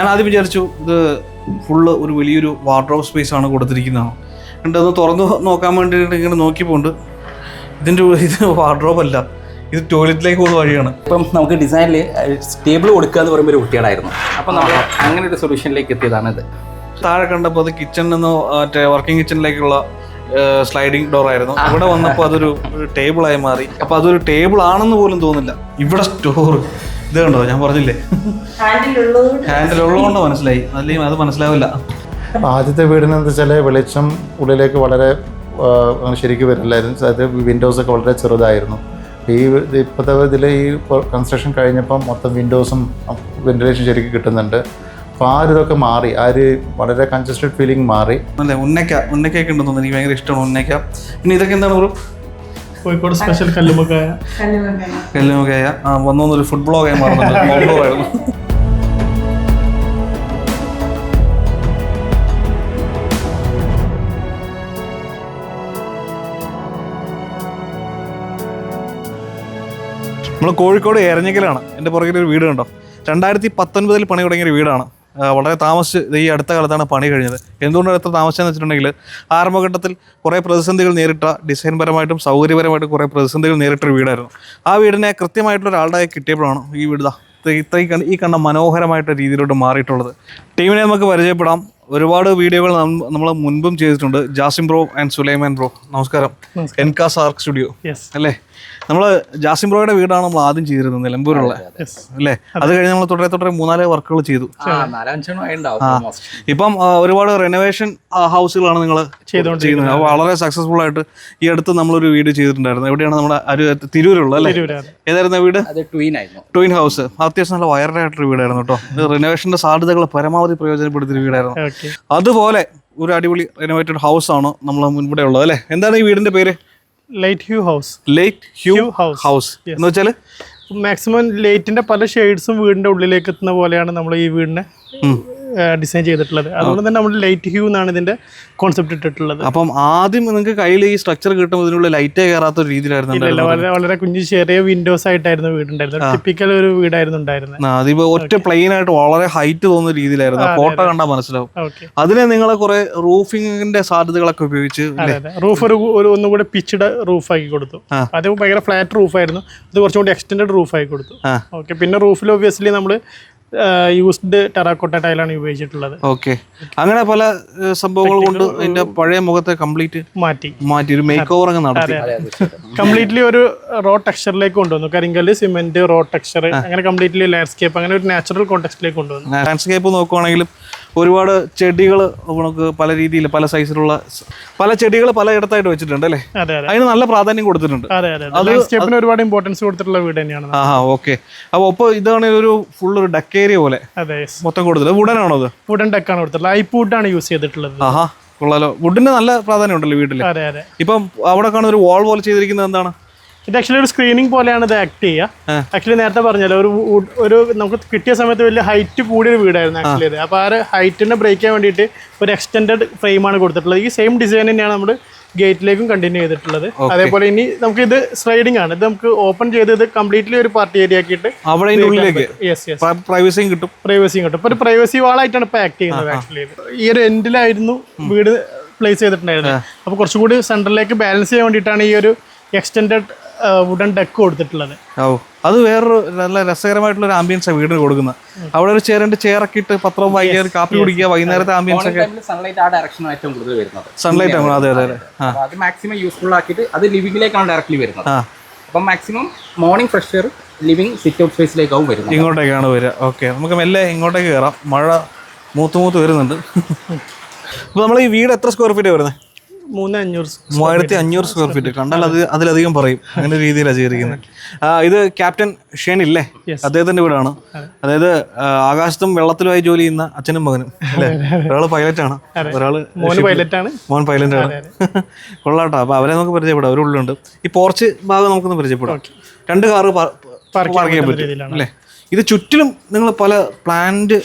ഞാൻ ആദ്യം വിചാരിച്ചു ഇത് ഫുള്ള് ഒരു വലിയൊരു വാർഡ്രോബ് സ്പേസ് ആണ് കൊടുത്തിരിക്കുന്നതാണ് എന്നിട്ട് അത് തുറന്ന് നോക്കാൻ വേണ്ടിയിട്ട് ഇങ്ങനെ നോക്കിപ്പോണ്ട് ഇതിന്റെ ഇത് വാർഡ്രോബ് അല്ല ഇത് ടോയ്ലറ്റിലേക്ക് പോകുന്ന വഴിയാണ്. ഇപ്പം നമുക്ക് ഡിസൈനിൽ ടേബിൾ കൊടുക്കുക എന്ന് പറയുമ്പോൾ ഒരു കുട്ടികളായിരുന്നു അപ്പം നമ്മൾ അങ്ങനെ ഒരു സൊല്യൂഷനിലേക്ക് എത്തിയതാണ് ഇത്. താഴെ കണ്ടപ്പോൾ അത് കിച്ചണിൽ നിന്ന് മറ്റേ വർക്കിംഗ് കിച്ചണിലേക്കുള്ള സ്ലൈഡിങ് ഡോർ ആയിരുന്നു. അവിടെ വന്നപ്പോൾ അതൊരു ടേബിളായി മാറി. അപ്പോൾ അതൊരു ടേബിൾ ആണെന്ന് പോലും തോന്നില്ല. ഇവിടെ സ്റ്റോർ ഇത് കണ്ടോ ഞാൻ പറഞ്ഞില്ലേ? ഹാൻഡിൽ ഉള്ളതുകൊണ്ട് മനസ്സിലായി. അല്ലെങ്കിൽ അത് മനസ്സിലാവില്ല. ആദ്യത്തെ വീടിന് എന്താ വെച്ചാൽ വെളിച്ചം ഉള്ളിലേക്ക് വളരെ അങ്ങനെ ശരിക്കും വരില്ലായിരുന്നു. അതായത് വിൻഡോസ് ഒക്കെ വളരെ ചെറുതായിരുന്നു. ഈ ഇപ്പോഴത്തെ ഇതിൽ ഈ കൺസ്ട്രക്ഷൻ കഴിഞ്ഞപ്പം മൊത്തം വിൻഡോസും വെന്റിലേഷൻ ശരിക്കും കിട്ടുന്നുണ്ട്. അപ്പോൾ ആ ഒരു ഇതൊക്കെ മാറി. ആ ഒരു വളരെ കൺജസ്റ്റഡ് ഫീലിംഗ് മാറി. അല്ലേ? ഉന്നക്ക ഉന്നക്കൊക്കെ ഉണ്ടെന്ന് തോന്നുന്നു. എനിക്ക് ഭയങ്കര ഇഷ്ടമാണ് ഉന്നക്ക പിന്നെ ഇതൊക്കെ എന്താണ് ഒരു കോഴിക്കോട് സ്പെഷ്യൽ കല്ലുമുക്കായ. കല്ലുമുക്കായ. ആ വന്നൊന്നൊരു ഫുഡ് ബ്ലോഗായി മാറുന്നുണ്ട് നമ്മൾ കോഴിക്കോട് എരഞ്ഞിക്കലാണ്. എന്റെ പുറകിൽ ഒരു വീട് കണ്ടോ? രണ്ടായിരത്തി പത്തൊൻപതിൽ പണി തുടങ്ങിയ ഒരു വീടാണ്. വളരെ താമസിച്ച് ഈ അടുത്ത കാലത്താണ് പണി കഴിഞ്ഞത്. എന്തുകൊണ്ടാണ് എത്ര താമസിച്ചതെന്ന് വെച്ചിട്ടുണ്ടെങ്കിൽ ആരംഭഘട്ടത്തിൽ കുറേ പ്രതിസന്ധികൾ നേരിട്ട ഡിസൈൻപരമായിട്ടും സൗകര്യപരമായിട്ടും കുറേ പ്രതിസന്ധികൾ നേരിട്ടൊരു വീടായിരുന്നു. ആ വീടിനെ കൃത്യമായിട്ടുള്ള ഒരാളുടെ കിട്ടിയപ്പോഴാണ് ഈ വീട് ഇത്രയും ഇത്ര- ഇത്ര ഈ കണ്ട- മനോഹരമായിട്ട രീതിയിലോട്ട് മാറിയിട്ടുള്ളത്. ടീമിനെ നമുക്ക് പരിചയപ്പെടാം. ഒരുപാട് വീഡിയോകൾ നമ്മൾ മുൻപും ചെയ്തിട്ടുണ്ട്. Jasim bro and Sulaiman bro. നമസ്കാരം. എൻകാസ് ആർക്ക് സ്റ്റുഡിയോ. അല്ലേ? നമ്മൾ ജാസിം ബ്രോയുടെ വീടാണ് നമ്മൾ ആദ്യം ചെയ്തിരുന്നത് നിലമ്പൂരുള്ള അല്ലേ? അത്. കഴിഞ്ഞ് നമ്മൾ തുടരെ തുടരെ മൂന്നാൽ വർക്കുകൾ ചെയ്തു. ഇപ്പം ഒരുപാട് റെനോവേഷൻ ഹൗസുകളാണ് നിങ്ങൾ ചെയ്യുന്നത്. വളരെ സക്സസ്ഫുൾ ആയിട്ട് ഈ അടുത്ത് നമ്മളൊരു വീട് ചെയ്തിട്ടുണ്ടായിരുന്നു. എവിടെയാണ് നമ്മുടെ ഒരു തിരൂരുള്ള അല്ലേ. ഏതായിരുന്നു വീട്? ട്വിൻ ഹൗസ് അത്യാവശ്യം നല്ല വയറായിട്ടൊരു വീടായിരുന്നു കേട്ടോ. റിനോവേഷന്റെ സാധ്യതകൾ പരമാവധി പ്രയോജനപ്പെടുത്തിയ വീടായിരുന്നു. അതുപോലെ ഒരു അടിപൊളി റിനോവേറ്റഡ് ഹൗസ് ആണ് നമ്മൾ മുൻപിടെ ഉള്ളത് അല്ലേ? എന്താണ് ഈ വീടിന്റെ പേര്? Light hue house light hue house house എന്ന് വെച്ചാൽ മാക്സിമം ലൈറ്റിന്റെ പല ഷെയ്ഡ്സും വീടിന്റെ ഉള്ളിലേക്ക് എത്തുന്ന പോലെയാണ് നമ്മൾ ഈ വീടിനെ ഡിസൈൻ ചെയ്തിട്ടുള്ളത്. അതുകൊണ്ട് തന്നെ നമ്മൾ ലൈറ്റ് ഹ്യൂ എന്നാണ് ഇതിന്റെ കോൺസെപ്റ്റ് ഇട്ടിട്ടുള്ളത്. അപ്പം ആദ്യം നിങ്ങൾക്ക് കയ്യിൽ ഈ സ്ട്രക്ചർ കിട്ടുമ്പോൾ ഇതിനുള്ള ലൈറ്റേ കയറാത്ത ഒരു രീതിയിലായിരുന്നു വളരെ വളരെ കുഞ്ഞു ചെറിയ വിൻഡോസ് ആയിട്ടായിരുന്നു വീടുണ്ടായിരുന്നത്. ടിപ്പിക്കൽ ഒരു വീടായിരുന്നു ഉണ്ടായിരുന്നത്. അതിപ്പോ ഒറ്റ പ്ലെയിൻ ആയിട്ട് വളരെ ഹൈറ്റ് തോന്നുന്ന രീതിയിലായിരുന്നു. ഫോട്ടോ കണ്ടാൽ മനസ്സിലാവും. അതിനെ നിങ്ങളെ കുറെ റൂഫിങ്ങിന്റെ സാധ്യതകളൊക്കെ ഉപയോഗിച്ച് റൂഫ് ഒരു ഒന്നുകൂടെ ഒന്നും കൂടെ പിച്ചഡ് റൂഫ് ആക്കി കൊടുത്തു. അത് ഭയങ്കര ഫ്ലാറ്റ് റൂഫ് ആയിരുന്നു. അത് കുറച്ചുകൂടി കൂടി എക്സ്റ്റെൻഡ് റൂഫ് ആയി കൊടുത്തു. ഓക്കെ പിന്നെ റൂഫിൽ ഒബ്വിയസ്ലി നമ്മൾ യൂസ്ഡ് ടെറാക്കോട്ട ടൈലാണ് ഉപയോഗിച്ചിട്ടുള്ളത്. ഓക്കെ അങ്ങനെ പല സംഭവങ്ങൾ കൊണ്ട് അതിന്റെ പഴയ മുഖത്തെ കംപ്ലീറ്റ് മാറ്റി. മാറ്റി ഒരു മേക്ക് ഓവർ അങ്ങ് നടത്തി. കംപ്ലീറ്റ്ലി ഒരു റോ ടെക്സ്ചറിലേക്ക് കൊണ്ടുവന്നു. കരിങ്കല്ല് സിമെന്റ് റോ ടെക്സ്ചർ അങ്ങനെ കംപ്ലീറ്റ്ലി ലാൻഡ്സ്കേപ്പ് അങ്ങനെ ഒരു നാച്ചുറൽ കോണ്ടെക്സ്റ്റിലേക്ക് കൊണ്ടുവന്നു. ലാൻഡ്സ്കേപ്പ് നോക്കുവാണെങ്കിലും ഒരുപാട് ചെടികൾ നമുക്ക് പല രീതിയിൽ പല സൈസിലുള്ള പല ചെടികൾ പലയിടത്തായിട്ട് വെച്ചിട്ടുണ്ട് അല്ലേ? അതെ അതെ. അതിന് നല്ല പ്രാധാന്യം കൊടുത്തിട്ടുണ്ട്. അതെ ഒരുപാട് ഇമ്പോർട്ടൻസ് കൊടുത്തിട്ടുള്ള വീട് തന്നെയാണ് ആ ഓക്കെ അപ്പോൾ ഒപ്പം ഇതാണ് ഒരു ഫുൾ ഒരു ഡക്ക് ഏരിയ പോലെ മൊത്തം കൊടുത്തത് വുഡനാണോ അത്? വുഡൻ ഡെക്കാണ് കൊടുത്തിട്ടുള്ളത്. ഐപ്പ് ആണ് യൂസ് ചെയ്തിട്ടുള്ളത്. ആഹാ കൊള്ളാലോ. വുഡിന് നല്ല പ്രാധാന്യം ഉണ്ടല്ലോ വീട്ടിൽ അതെ ഇപ്പം അവിടെ കാണുന്ന ഒരു വാൾ പോലെ ചെയ്തിരിക്കുന്നത് എന്താണ്? ഇത് ആക്ച്വലി ഒരു സ്ക്രീനിങ് പോലെയാണ് ഇത് ആക്ട് ചെയ്യുക. ആക്ച്വലി നേരത്തെ പറഞ്ഞല്ലോ ഒരു ഒരു നമുക്ക് കിട്ടിയ സമയത്ത് വലിയ ഹൈറ്റ് കൂടിയ ഒരു വീടായിരുന്നു ആക്ച്വലി ഇത്. അപ്പോൾ ആ ഒരു ഹൈറ്റിനെ ബ്രേക്ക് ചെയ്യാൻ വേണ്ടിയിട്ട് ഒരു എക്സ്റ്റെൻഡ് ഫ്രെയിമാണ് കൊടുത്തിട്ടുള്ളത്. ഈ സെയിം ഡിസൈൻ തന്നെയാണ് നമ്മൾ ഗേറ്റിലേക്കും കണ്ടിന്യൂ ചെയ്തിട്ടുള്ളത്. അതേപോലെ ഇനി നമുക്ക് ഇത് സ്ലൈഡിംഗ് ആണ്. ഇത് നമുക്ക് ഓപ്പൺ ചെയ്ത് ഇത് കംപ്ലീറ്റ്ലി ഒരു പാർട്ടി ഏരിയ ആക്കിയിട്ട് പ്രൈവസിയും കിട്ടും. പ്രൈവസിയും കിട്ടും. ഇപ്പൊ ഒരു പ്രൈവസി വാളായിട്ടാണ് ഇപ്പൊ ആക്ട് ചെയ്യുന്നത് ആക്ച്വലി ഈ ഒരു എൻഡിലായിരുന്നു വീട് പ്ലേസ് ചെയ്തിട്ടുണ്ടായിരുന്നത്. അപ്പോൾ കുറച്ചുകൂടി സെൻട്രലിലേക്ക് ബാലൻസ് ചെയ്യാൻ വേണ്ടിയിട്ടാണ് ഈ ഒരു എക്സ്റ്റെൻഡ് വുഡൻ ഡെക്ക് കൊടുത്തിട്ടുള്ളത്. ഓ അത് വേറൊരു നല്ല രസകരമായിട്ടുള്ള ഒരു ആംബിയൻസ് വീടിന് കൊടുക്കുന്നത്. അവിടെ ഒരു ചേരണ്ട് ചെയറൊക്കെ ഇട്ട് പത്രവും വൈകുന്നേരം കാപ്പി കുടിക്കുക വൈകുന്നേരത്തെ ആംബിയൻസ് ഒക്കെ. സൺലൈറ്റ് ആ ഡയറക്ഷൻ ഏറ്റവും കൂടുതൽ വരുന്നത്. സൺലൈറ്റ് ആണ് അതെ അതെ അതെ. മാക്സിമം യൂസ്ഫുൾ ആക്കിയിട്ട് അത് ലിവിംഗിലേക്കാണ് ഡയറക്റ്റ്ലി വരുന്നത്. അപ്പം maximum morning fresh air living sit out സ്പേസിലേക്കാവും വരുന്നത്. ഇങ്ങോട്ടേക്കാണ് വരിക. ഓക്കെ നമുക്ക് മെല്ലെ ഇങ്ങോട്ടേക്ക് കയറാം മഴ മൂത്ത് മൂത്ത് വരുന്നുണ്ട്. അപ്പോൾ നമ്മൾ ഈ വീട് എത്ര സ്ക്വയർ ഫീറ്റ് വരുന്നത് മൂവായിരത്തി അഞ്ഞൂറ് സ്ക്വയർ ഫീറ്റ് കണ്ടാൽ അത് അതിലധികം പറയും. അങ്ങനെ രീതിയിൽ രീതിയിലാണ് ചെയ്തിരിക്കുന്നത് ഇത് ക്യാപ്റ്റൻ ഷേൻ ഇല്ലേ അദ്ദേഹത്തിന്റെ വീടാണ്. അതായത് ആകാശത്തും വെള്ളത്തിലുമായി ജോലി ചെയ്യുന്ന അച്ഛനും മകനും. അല്ലേ? ഒരാൾ പൈലറ്റ് ആണ് ഒരാൾ മോന് പൈലറ്റ് ആണ് മോൻ പൈലറ്റ് ആണ് കൊള്ളാട്ടോ. അപ്പൊ അവരെ നമുക്ക് പരിചയപ്പെടാം. അവരുള്ളുണ്ട് ഈ പോർച്ച് ഭാഗം നമുക്കൊന്ന് പരിചയപ്പെടാം. രണ്ട് കാറ് പാർക്ക് ചെയ്യാൻ പറ്റും. അല്ലേ? ഇത് ചുറ്റിലും നിങ്ങൾ പല പ്ലാന്റ്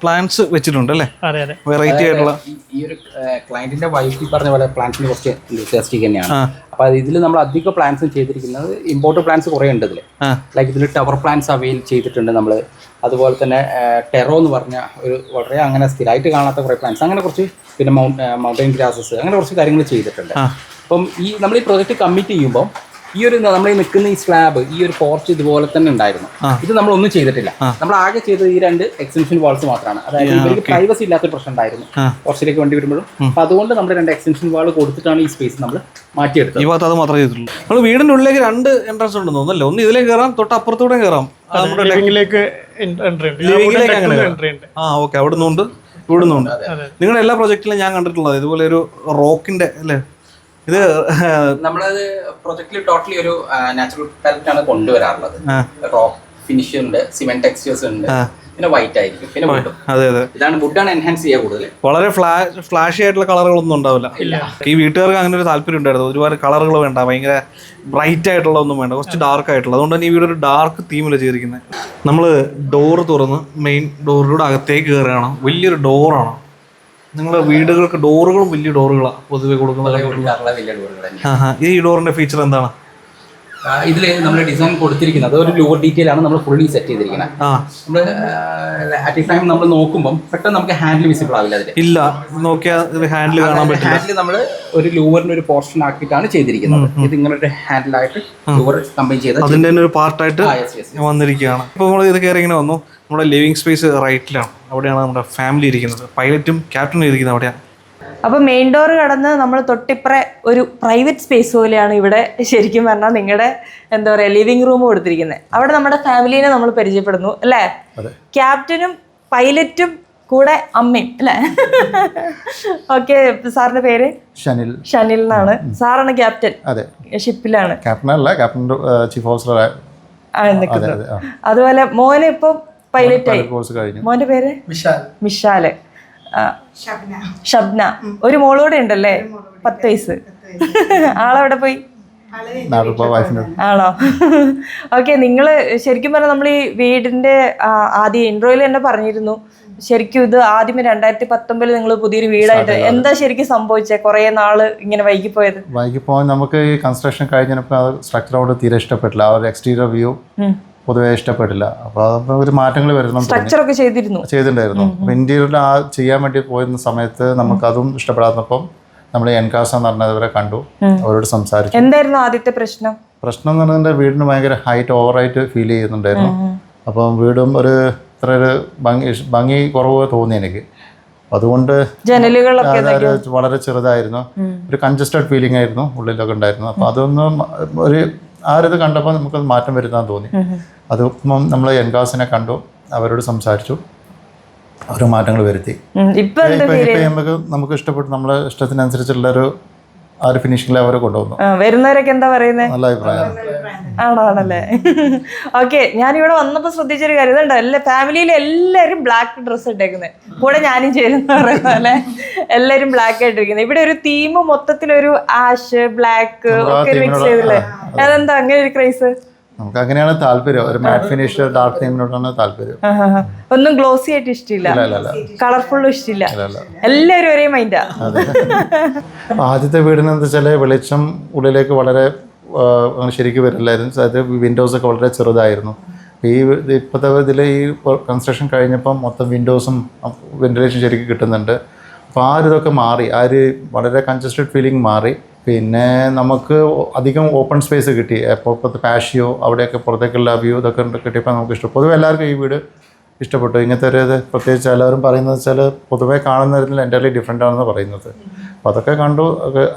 പ്ലാന്റ്സ് വെച്ചിട്ടുണ്ട് അല്ലേ? അതെ അതെ. വെറൈറ്റി ആയിട്ടുള്ള. ഈ- ഒരു ക്ലയന്റിന്റെ വൈഫ് പറഞ്ഞ പോലെ പ്ലാന്റ്സിന് കുറച്ച് enthusiastic തന്നെയാണ്. അപ്പൊ ഇതിൽ നമ്മൾ അധിക പ്ലാന്റ്സ് ചെയ്തിരിക്കുന്നത് ഇമ്പോർട്ട് പ്ലാന്റ്സ് കുറെ ഉണ്ട് ഇതിൽ ലൈക്ക് ഇതിൽ ടവർ പ്ലാന്റ്സ് അവൈൽ ചെയ്തിട്ടുണ്ട് നമ്മൾ അതുപോലെ തന്നെ ടെറോ എന്ന് പറഞ്ഞ ഒരു വളരെ അങ്ങനെ സ്ഥിരമായിട്ട് കാണാത്ത കുറെ പ്ലാന്റ്സ് അങ്ങനെ കുറച്ച് പിന്നെ മൗണ്ടൈൻ മൗണ്ടൻ ഗ്രാസസ് അങ്ങനെ കുറച്ച് കാര്യങ്ങൾ ചെയ്തിട്ടുണ്ട്. അപ്പം ഈ നമ്മൾ ഈ പ്രോജക്റ്റ് കമ്മിറ്റ് ചെയ്യുമ്പോൾ ഈ ഒരു നമ്മൾ ഈ നിൽക്കുന്ന ഈ സ്ലാബ് ഈ ഒരു പോർച്ച് ഇതുപോലെ തന്നെ ഉണ്ടായിരുന്നു. ഇത് നമ്മൾ ഒന്നും ചെയ്തിട്ടില്ല നമ്മൾ ആകെ ചെയ്തത് ഈ രണ്ട് എക്സ്റ്റൻഷൻ വാൾസ് മാത്രമാണ്. അതായത് ഇവർക്ക് പ്രൈവസി ഇല്ലാത്തൊരു പ്രശ്നം ഉണ്ടായിരുന്നു. പോർച്ചിലേക്ക് വണ്ടി വരുമ്പോഴും. അപ്പൊ അതുകൊണ്ട് നമ്മൾ രണ്ട് എക്സ്റ്റൻഷൻ വാൾ കൊടുത്തിട്ടാണ് ഈ സ്പേസ് നമ്മൾ മാറ്റിയെടുത്തത്. ഈ ഭാഗത്ത് അത് മാത്രമേ ചെയ്തിട്ടുള്ളൂ. നമ്മൾ വീടിന്റെ ഉള്ളിലേക്ക് രണ്ട് എൻട്രൻസ് ഉണ്ടെന്ന് തോന്നുന്നല്ലേ ഒന്ന് ഇതിലേക്ക് കയറാം തൊട്ട് അപ്പുറത്തൂടെ കയറാം ലിവിംഗിലേക്ക് എൻട്രി ഉണ്ട്. ലിവിംഗിലേക്ക് അങ്ങനെ എൻട്രി ഉണ്ട്. ആ ഓക്കെ. അവിടെ നിന്നുണ്ട് ഇവിടെ നിന്നുണ്ട് നിങ്ങളുടെ എല്ലാ പ്രൊജക്റ്റിലും ഞാൻ കണ്ടിട്ടുള്ളത് ഇതുപോലെ ഒരു റോക്കിന്റെ അല്ലേ? ഇത് നമ്മളത് പ്രൊജക്റ്റിൽ ടോട്ടലി ഒരു നാച്ചുറൽ പാലറ്റ് ആണ് കൊണ്ടുവരാറുള്ളത്. റോക്ക് ഫിനിഷ് ഉണ്ട് സിമെന്റ് ടെക്സ്റ്റേഴ്സ് ഉണ്ട് പിന്നെ വൈറ്റ് ആയിരിക്കും പിന്നെ അതെ അതെ. ഇതാണ് വുഡാണ് എൻഹാൻസ് ചെയ്യുക കൂടുതൽ വളരെ ഫ്ലാഷ് ഫ്ലാഷി ആയിട്ടുള്ള കളറുകളൊന്നും ഉണ്ടാവില്ല. ഈ വീട്ടുകാർക്ക് അങ്ങനെ ഒരു താല്പര്യം ഉണ്ടായിരുന്നു. ഒരുപാട് കളറുകൾ വേണ്ട ഭയങ്കര ബ്രൈറ്റ് ആയിട്ടുള്ള ഒന്നും വേണ്ട കുറച്ച് ഡാർക്ക് ആയിട്ടുള്ള. അതുകൊണ്ട് തന്നെ ഈ വീട് ഒരു ഡാർക്ക് തീമിൽ ചെയ്തിരിക്കുന്നത്. നമ്മൾ ഡോറ് തുറന്ന് മെയിൻ ഡോറിലൂടെ അകത്തേക്ക് കയറുകയാണ്. വലിയൊരു ഡോറാണ് നിങ്ങൾ വീടുകൾക്ക് ഡോറുകളും വലിയ ഡോറുകളാണ് പൊതുവെ കൊടുക്കുന്നത് ഈ ഡോറിന്റെ ഫീച്ചർ എന്താണ്? ഇതിൽ നമ്മൾ ഡിസൈൻ കൊടുത്തിരിക്കുന്നത്. അതൊരു ലോവർ ഡീറ്റെയിൽ ആണ് നമ്മൾ ഫുള്ളി സെറ്റ് ചെയ്തിരിക്കുന്നത് നമ്മൾ അറ്റ് എ ടൈം നമ്മൾ നോക്കുമ്പോൾ പെട്ടെന്ന് നമുക്ക് ഹാൻഡിൽ വിസിബിൾ ആവില്ല അതിൽ ഇല്ല. നോക്കിയാൽ ഹാൻഡിൽ കാണാൻ പറ്റില്ല. ഹാൻഡിൽ നമ്മൾ ഒരു ലോവറിന് ഒരു പോർഷൻ ആക്കിയിട്ടാണ് ചെയ്തിരിക്കുന്നത്. ഇത് ഇങ്ങനെ ഒരു ഹാൻഡിലായിട്ട് ലോവർ കമ്പൈൻ ചെയ്ത് അതിന്റെ തന്നെ ഒരു പാർട്ടായിട്ട്. വന്നിരിക്കുകയാണ്. ഇപ്പോൾ നമ്മൾ ഇത് കയറി ഇങ്ങനെ വന്നു. നമ്മുടെ ലിവിങ് സ്പേസ് റൈറ്റിലാണ് അവിടെയാണ് നമ്മുടെ ഫാമിലി ഇരിക്കുന്നത്. പൈലറ്റും ക്യാപ്റ്റനും ഇരിക്കുന്നത് അവിടെയാണ്. അപ്പൊ മെയിൻ ഡോർ കടന്ന് നമ്മൾ തൊട്ടിപ്പുറ ഒരു പ്രൈവറ്റ് സ്പേസ് പോലെയാണ് ഇവിടെ ശരിക്കും പറഞ്ഞാൽ നിങ്ങളുടെ എന്താ പറയാ ലിവിംഗ് റൂം കൊടുത്തിരിക്കുന്നത് അവിടെ നമ്മുടെ ഫാമിലിനെ നമ്മൾ പരിചയപ്പെടുന്നു അല്ലേ? ക്യാപ്റ്റനും പൈലറ്റും കൂടെ അമ്മയും അല്ലേ? ഓക്കെ സാറിന്റെ പേര്? ഷനിൽ. ഷനിൽ എന്നാണ്. സാറാണ് ക്യാപ്റ്റൻ അതെ. ഷിപ്പിലാണ് ക്യാപ്റ്റൻ അല്ല ക്യാപ്റ്റൻ ചീഫ് ഓഫീസർ അതുപോലെ മോനെ ഇപ്പം പൈലറ്റ് ആയി. മോന്റെ പേര്? വിശാൽ. ഷബ്ന ഒരു മോളോടെ ഉണ്ടല്ലേ? പത്ത് വയസ്സ്. ആളെവിടെ പോയി? ആണോ? ഓക്കെ നിങ്ങൾ ശരിക്കും പറഞ്ഞാൽ നമ്മൾ ഈ വീടിന്റെ ആദ്യ ഇൻട്രോയിൽ തന്നെ പറഞ്ഞിരുന്നു. ശരിക്കും ഇത് ആദ്യമേ രണ്ടായിരത്തി പത്തൊമ്പതിൽ നിങ്ങൾ പുതിയൊരു വീടായിട്ട് എന്താ ശരിക്കും സംഭവിച്ചത് കുറെ നാൾ ഇങ്ങനെ വൈകി പോയത് വൈകി പോകാൻ നമുക്ക് ഈ കൺസ്ട്രക്ഷൻ കഴിഞ്ഞപ്പോൾ സ്ട്രക്ചറോട് തീരെ ഇഷ്ടപ്പെട്ടില്ല. ആ ഒരു എക്സ്റ്റീരിയർ വ്യൂ പൊതുവേ ഇഷ്ടപ്പെട്ടില്ല അപ്പോൾ അതൊക്കെ ഒരു മാറ്റങ്ങൾ വരണം സ്ട്രക്ചറൊക്കെ ചെയ്തിരുന്നു. ചെയ്തിട്ടുണ്ടായിരുന്നു. അപ്പോൾ ഇന്ത്യയിൽ ആ ചെയ്യാൻ വേണ്ടി പോയിരുന്ന സമയത്ത് നമുക്ക് അതും ഇഷ്ടപ്പെടാത്തപ്പം നമ്മൾ എൻകാസ് എന്ന് പറഞ്ഞവരെ കണ്ടു. അവരോട് സംസാരിച്ചു. എന്തായിരുന്നു ആദ്യത്തെ പ്രശ്നം? പ്രശ്നം എന്ന് പറഞ്ഞാൽ വീടിന് ഭയങ്കര ഹൈറ്റ് ഓവറായിട്ട് ഫീൽ ചെയ്യുന്നുണ്ടായിരുന്നു. അപ്പം വീടും ഒരു ഇത്ര ഒരു ഭംഗി ഭംഗി കുറവ് തോന്നി എനിക്ക്. അതുകൊണ്ട് വളരെ ചെറുതായിരുന്നു. ഒരു കൺജസ്റ്റഡ് ഫീലിംഗ് ആയിരുന്നു ഉള്ളിലൊക്കെ ഉണ്ടായിരുന്നു. അപ്പോൾ അതൊന്നും ഒരു ആ ഒരു ഇത് കണ്ടപ്പോൾ നമുക്കത് മാറ്റം വരുത്താൻ തോന്നി. അത് നമ്മൾ എൻകാസിനെ കണ്ടു അവരോട് സംസാരിച്ചു അവർ മാറ്റങ്ങൾ വരുത്തി. ഇപ്പം നമുക്ക് നമുക്ക് ഇഷ്ടപ്പെട്ടു നമ്മളെ ഇഷ്ടത്തിനനുസരിച്ചുള്ള ഒരു ആ ഒരു ഫിനിഷിംഗ് ലെവൽ കൊണ്ടുവന്നു. വരുന്നവരൊക്കെ എന്താ പറയുന്നത് നല്ല അഭിപ്രായം. ആണാണല്ലേ ഓക്കെ ഞാനിവിടെ വന്നപ്പോൾ ശ്രദ്ധിച്ചൊരു കാര്യം ഇതുണ്ടോ? എല്ലാ ഫാമിലിയിൽ എല്ലാവരും ബ്ലാക്ക് ഡ്രസ്സ് ഇട്ടേക്കുന്നത് കൂടെ ഞാനും ചേരുന്ന പറയുന്ന എല്ലാരും എല്ലാവരും ബ്ലാക്ക് ആയിട്ടിരിക്കുന്നത് ഇവിടെ ഒരു തീം മൊത്തത്തിലൊരു ആഷ് ബ്ലാക്ക് ഒക്കെ മിക്സ് ചെയ്തില്ലേ? അതെന്താ? അങ്ങനെ ഒരു ക്രൈസ് നമുക്ക് അങ്ങനെയാണ് താല്പര്യം. ഒരു മാറ്റ് ഫിനിഷ് ഡാർക്ക് തീമിനോടാണ് താല്പര്യം. ഒന്നും ഗ്ലോസി ആയിട്ട് ഇഷ്ടമില്ല കളർഫുള്ളും ഇഷ്ടമില്ല. എല്ലാവരും ഒരേ മൈൻഡാ ആദ്യത്തെ വീടിന് എന്താ വെച്ചാൽ വെളിച്ചം ഉള്ളിലേക്ക് വളരെ ശരിക്കും വരില്ലായിരുന്നു. അതായത് വിൻഡോസ് ഒക്കെ വളരെ ചെറുതായിരുന്നു. ഈ ഇപ്പോഴത്തെ ഇതിൽ ഈ കൺസ്ട്രക്ഷൻ കഴിഞ്ഞപ്പം മൊത്തം വിൻഡോസും വെന്റിലേഷൻ ശരിക്കും കിട്ടുന്നുണ്ട്. അപ്പോൾ ആ ഒരു ഇതൊക്കെ മാറി. ആ ഒരു വളരെ കൺജസ്റ്റഡ് ഫീലിംഗ് മാറി. പിന്നെ നമുക്ക് അധികം ഓപ്പൺ സ്പേസ് കിട്ടി. എപ്പോൾ ഇപ്പോഴത്തെ പാഷിയോ അവിടെയൊക്കെ പുറത്തേക്കുള്ള വ്യൂ ഇതൊക്കെ ഉണ്ട് കിട്ടിയപ്പോൾ നമുക്ക് ഇഷ്ടം പൊതുവെ എല്ലാവർക്കും ഈ വീട് ഇഷ്ടപ്പെട്ടു. ഇങ്ങനത്തെ ഒരു ഇത് പ്രത്യേകിച്ച് എല്ലാവരും പറയുന്നത് വെച്ചാൽ പൊതുവേ തരത്തിൽ എന്റർലി ഡിഫറെന്റ് ആണെന്ന് പറയുന്നത്. അപ്പോൾ അതൊക്കെ കണ്ടു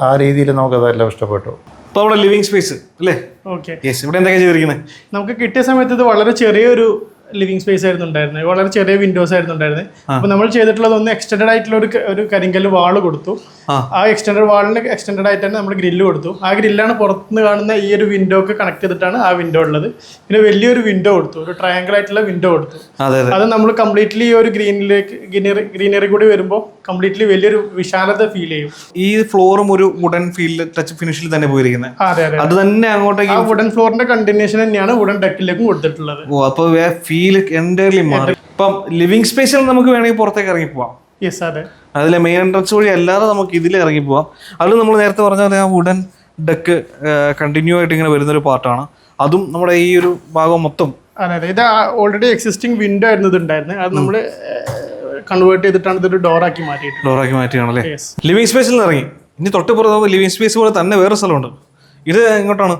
ആ രീതിയിൽ നമുക്ക് അതെല്ലാം ഇഷ്ടപ്പെട്ടു. ഇപ്പോൾ അവിടെ ലിവിങ് സ്പേസ് അല്ലേ? ഓക്കെ യെസ് ഇവിടെ എന്തൊക്കെ ചെയ്തിരിക്കുന്നത് നമുക്ക് കിട്ടിയ സമയത്ത് ഇത് വളരെ ചെറിയൊരു ലിവിംഗ് സ്പേസ് ആയിരുന്നു ഉണ്ടായിരുന്നത് വളരെ ചെറിയ വിൻഡോസ് ആയിരുന്നു ഉണ്ടായിരുന്നത് അപ്പൊ നമ്മൾ ചെയ്തിട്ടുള്ളത് ഒന്ന് എക്സ്റ്റൻഡ് ആയിട്ടുള്ള ഒരു ഒരു കരിങ്കല്ല് വാൾ കൊടുത്തു. ആ. എക്സ്റ്റൻഡ് വാളിന് എക്സ്റ്റൻഡ് ആയിട്ട് തന്നെ നമ്മൾ ഗ്രില്ല് കൊടുത്തു. ആ ഗ്രില്ലാണ് പുറത്തുനിന്ന് കാണുന്ന ഈ ഒരു വിൻഡോക്ക് കണക്ട് ചെയ്തിട്ടാണ് ആ വിൻഡോ ഉള്ളത്. പിന്നെ വലിയൊരു വിൻഡോ കൊടുത്തു. ഒരു ട്രയാങ്കിൾ ആയിട്ടുള്ള വിൻഡോ കൊടുത്തു. അതെ നമ്മൾ കംപ്ലീറ്റ്ലി ഈ ഒരു ഗ്രീനിലേക്ക് ഗ്രീനറി ഗ്രീനറി കൂടി വരുമ്പോൾ കംപ്ലീറ്റ്ലി വലിയൊരു വിശാലത ഫീൽ ചെയ്യും. ഈ ഫ്ലോറും ഒരു വുഡൻ ഫീൽ ടച്ച് ഫിനിഷിൽ തന്നെ പോയിരിക്കുന്നത് അതെ അതെ അത്. തന്നെ അങ്ങോട്ടേക്ക് ആ വുഡൻ ഫ്ലോറിന്റെ കണ്ടിന്യൂഷൻ തന്നെയാണ് വുഡൻ ഡെക്കിലേക്കും കൊടുത്തിട്ടുള്ളത്. ഓ അപ്പോൾ ഫീൽ ഫീൽ എന്റയർലി മാറി. ഇപ്പം ലിവിങ് സ്പേസിൽ നമുക്ക് വേണമെങ്കിൽ പുറത്തേക്ക് ഇറങ്ങി പോവാം. യെസ് അതെ. അതിലെ മെയിൻ എൻട്രൻസ് വഴി അല്ലാതെ നമുക്ക് ഇതിൽ ഇറങ്ങി പോവാം. അതിൽ നമ്മൾ നേരത്തെ പറഞ്ഞ പോലെ ആ വുഡൻ ഡെക്ക് കണ്ടിന്യൂ ആയിട്ട് ഇങ്ങനെ വരുന്നൊരു പാർട്ടാണ് അതും നമ്മുടെ ഈ ഒരു ഭാഗം മൊത്തം. അതെ അതെ. ഇത് ഓൾറെഡി എക്സിസ്റ്റിംഗ് വിൻഡോ ആയിരുന്നു ഇത് ഉണ്ടായിരുന്നത് അത് നമ്മൾ കൺവേർട്ട് ചെയ്തിട്ടാണ് ഇതൊരു ഡോറാക്കി മാറ്റിയിട്ട് ഡോറാക്കി മാറ്റിയാണല്ലേ. ലിവിങ് സ്പേസിൽ നിന്ന് ഇറങ്ങി. ഇനി തൊട്ടുപുറത്ത് ലിവിങ് സ്പേസ് പോലെ തന്നെ വേറെ സ്ഥലമുണ്ട്. ഇത് എങ്ങോട്ടാണ്?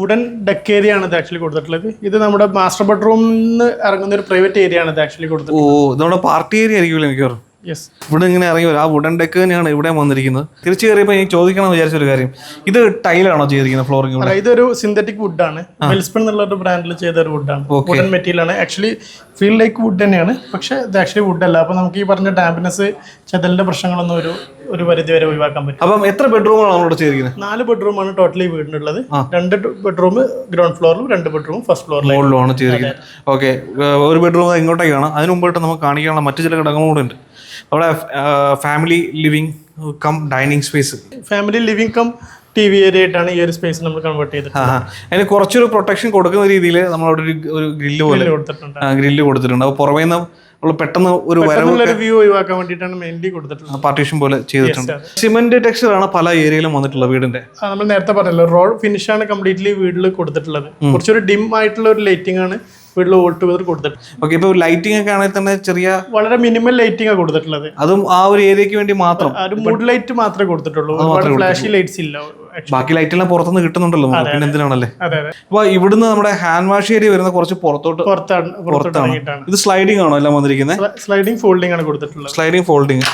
വുഡൻ ഡെക്ക് ഏരിയ ആണ് ഇത് ആക്ച്വലി കൊടുത്തിട്ടുള്ളത്. ഇത് നമ്മുടെ മാസ്റ്റർ ബെഡ്റൂമിൽ നിന്ന് ഇറങ്ങുന്ന ഒരു പ്രൈവറ്റ് ഏരിയ ആണ് ഇത് ആക്ച്വലി കൊടുത്തത് ഓ നമ്മുടെ പാർട്ടി ഏരിയ ആയിരിക്കുമല്ലോ പറഞ്ഞു യെസ് ഇവിടെ ഇങ്ങനെ ഇറങ്ങി വരും. ആ വുഡൻ ഡെക്ക് തന്നെയാണ് ഇവിടെ വന്നിരിക്കുന്നത്. തിരിച്ചു കയറിയപ്പോൾ എനിക്ക് ചോദിക്കണം എന്ന് വിചാരിച്ചൊരു കാര്യം. ഇത് ടൈലാണോ ചെയ്തിരിക്കുന്നത് ഫ്ലോറിംഗ് ഇതൊരു സിന്തറ്റിക് വുഡാണ് വെൽസ്പൺ എന്നുള്ള ഒരു ബ്രാൻഡിൽ ചെയ്ത ഒരു വുഡാണ് വുഡൻ മെറ്റീരിയൽ ആണ്. ആക്ച്വലി ഫീൽ ലൈക്ക് വുഡ് തന്നെയാണ്. പക്ഷേ ഇത് ആക്ച്വലി വുഡ് അല്ല. അപ്പോൾ നമുക്ക് ഈ പറഞ്ഞ ഡാമ്പിനെസ് ചെതലിന്റെ പ്രശ്നങ്ങളൊന്നും ഒരു ഒരു പരിധി വരെ ഒഴിവാക്കാൻ പറ്റും അപ്പം എത്ര ബെഡ്റൂമാണ് അവിടെ ചെയ്തിരിക്കുന്നത്? നാല് ബെഡ്റൂമാണ് ടോട്ടലി വീടിനുള്ളത്. രണ്ട് ബെഡ്റൂം ഗ്രൗണ്ട് ഫ്ലോറിലും രണ്ട് ബെഡ്റൂം ഫസ്റ്റ് ഫ്ലോറിലും മുകളിലുമാണ് ചെയ്തിരിക്കുന്നത്. ഓക്കെ ഒരു ബെഡ്റൂം ഇങ്ങോട്ടേക്കാണ്. അതിന് മുമ്പായിട്ട് നമുക്ക് കാണിക്കാനുള്ള മറ്റു ചില ഘടകങ്ങളും കൂടെ ഉണ്ട് അവിടെ family living cum dining space. Family living cum T V area ആയിട്ടാണ് ഈ ഒരു സ്പേസ് നമ്മൾ കൺവേർട്ട് ചെയ്തത് അതിന് കുറച്ചൊരു പ്രൊട്ടക്ഷൻ കൊടുക്കുന്ന രീതിയിൽ നമ്മൾ അവിടെ ഒരു ഒരു ഗ്രില്ല് പോലെ കൊടുത്തിട്ടുണ്ട്. ഗ്രില്ല് കൊടുത്തിട്ടുണ്ട്. അപ്പോൾ പുറമേ നിന്ന് നമ്മൾ പെട്ടെന്ന് ഒരു വരവ് വ്യൂ ഒഴിവാക്കാൻ വേണ്ടിയിട്ടാണ് മെയിൻലി കൊടുത്തിട്ടുള്ളത്. പാർട്ടീഷൻ പോലെ ചെയ്തിട്ടുണ്ട്. സിമെന്റ് ടെക്സ്ചർ ആണ് പല ഏരിയയിലും വന്നിട്ടുള്ള വീടിന്റെ. നമ്മൾ നേരത്തെ പറഞ്ഞല്ലോ റോഡ് ഫിനിഷ് ആണ് കംപ്ലീറ്റ്ലി വീട്ടിൽ കൊടുത്തിട്ടുള്ളത്. കുറച്ചൊരു ഡിം ആയിട്ടുള്ള ഒരു ലൈറ്റിംഗ് ആണ് വീട്ടിൽ വോൾട്ട് മീറ്റർ കൊടുത്തിട്ടുണ്ട് ഓക്കെ ഇപ്പോൾ ലൈറ്റിംഗ് ഒക്കെ ആണെങ്കിൽ തന്നെ ചെറിയ വളരെ മിനിമൽ ലൈറ്റിംഗ് ആണ് കൊടുത്തിട്ടുള്ളത്. അതും ആ ഒരു ഏരിയക്ക് വേണ്ടി മാത്രം. ഒരു മൂഡ് ലൈറ്റ് മാത്രമേ കൊടുത്തിട്ടുള്ളൂ. ഒരുപാട് ഫ്ലാഷി ലൈറ്റ്സ് ഇല്ല. ബാക്കി ലൈറ്റെല്ലാം പുറത്തുനിന്ന് കിട്ടുന്നുണ്ടല്ലോ പിന്നെ എന്തിനാണല്ലേ? അപ്പൊ ഇവിടുന്ന് നമ്മുടെ ഹാൻഡ് വാഷ് ഏരിയ വരുന്ന കുറച്ച് പുറത്തോട്ട് പുറത്താണ് പുറത്താണ്. ഇത് സ്ലൈഡിംഗ് ആണോ എല്ലാം വന്നിരിക്കുന്നത് സ്ലൈഡിംഗ് ഫോൾഡിംഗ് ആണ് കൊടുത്തിട്ടുള്ളത്. സ്ലൈഡിംഗ് ഫോൾഡിംഗ്